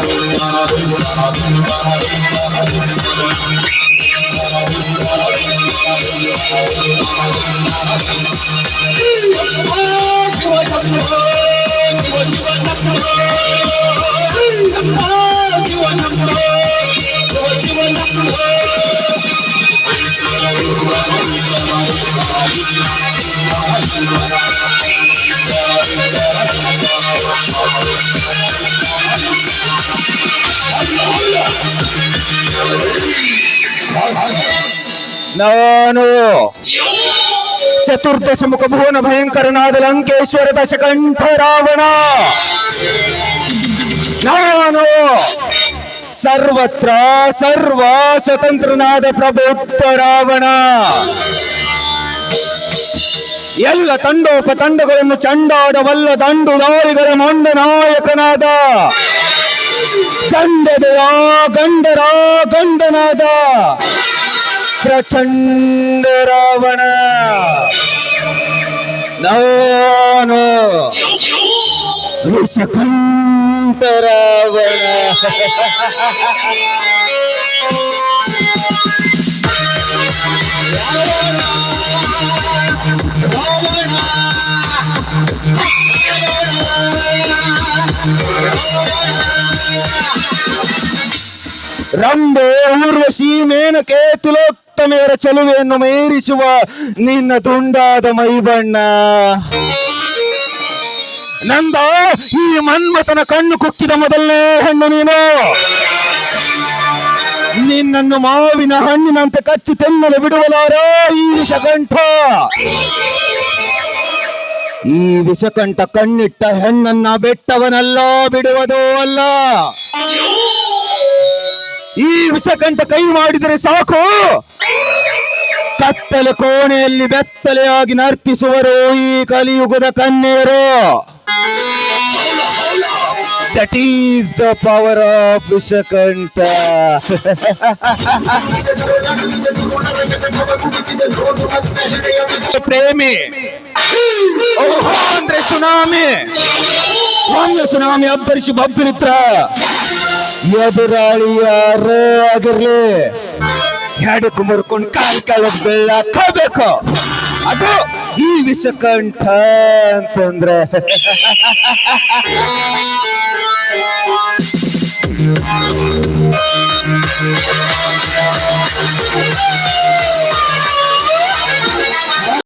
Thank you. ನಾನು ಚತುರ್ದಶ ಮುಖ ಭುವನ ಭಯಂಕರನಾದ ಲಂಕೇಶ್ವರ ದಶಕಂಠ ರಾವಣ. ನಾನು ಸರ್ವತ್ರ ಸರ್ವ ಸ್ವತಂತ್ರನಾದ ಪ್ರಬುದ್ಧ ರಾವಣ. ಎಲ್ಲ ತಂಡೋಪ ತಂಡಗಳನ್ನು ಚಂಡಾಡಬಲ್ಲ ದಂಡು ದಾಳಿಗಳ ಮಂಡ ನಾಯಕನಾದ ಗಂಡದೆಯ ಗಂಡರ ಗಂಡನಾದ ಪ್ರಚಂಡ ರಾವಣ. ನಾನು ವಿಷಕಂಠ ರಾವಣ. ರಂಬೆ ಊರ್ವಶಿ ಮೇನಕೆ ತಿಲೋತ್ತಮೆಯರ ಚಲುವೆಯನ್ನು ಮೀರಿಸುವ ನಿನ್ನ ದುಂಡಾದ ಮೈಬಣ್ಣ. ನಂದ ಈ ಮನ್ಮಥನ ಕಣ್ಣು ಕುಕ್ಕಿದ ಮೊದಲನೇ ಹೆಣ್ಣು ನೀನು. ನಿನ್ನನ್ನು ಮಾವಿನ ಹಣ್ಣಿನಂತೆ ಕಚ್ಚಿ ತೆನ್ನಲು ಬಿಡುವಲಾರೋ ಈ ವಿಷಕಂಠ. ಈ ವಿಷಕಂಠ ಕಣ್ಣಿಟ್ಟ ಹೆಣ್ಣನ್ನ ಬೆಟ್ಟವನಲ್ಲ, ಬಿಡುವುದೋ ಅಲ್ಲ. ಈ ವಿಷಕಂಠ ಕೈ ಮಾಡಿದರೆ ಸಾಕು. ಕತ್ತಲೆ ಕೋಣೆಯಲ್ಲಿ ಬೆತ್ತಲೆಯಾಗಿ ನರ್ತಿಸುವರು ಈ ಕಲಿಯುಗದ ಕನ್ಯರು that is the power of Vishakantha. ಪ್ರೇಮಿ. ಅಂದ್ರೆ ಸುನಾಮಿ. ಒಂದು ಸುನಾಮಿ ಅಬ್ಬರಿಸಿ ಬಬ್ಬಿನಿತ್ರ. ಎದುರಾಳಿ ಯಾರೇ ಆಗಿರ್ಲಿ ಹೆಡಕ್ ಮುರ್ಕೊಂಡು ಕಾಲ್ ಕಾಲಕ್ ಬೀಳಾಕೋಬೇಕು ಅದು ಈ ವಿಷಕಂಠ ಅಂತಂದ್ರೆ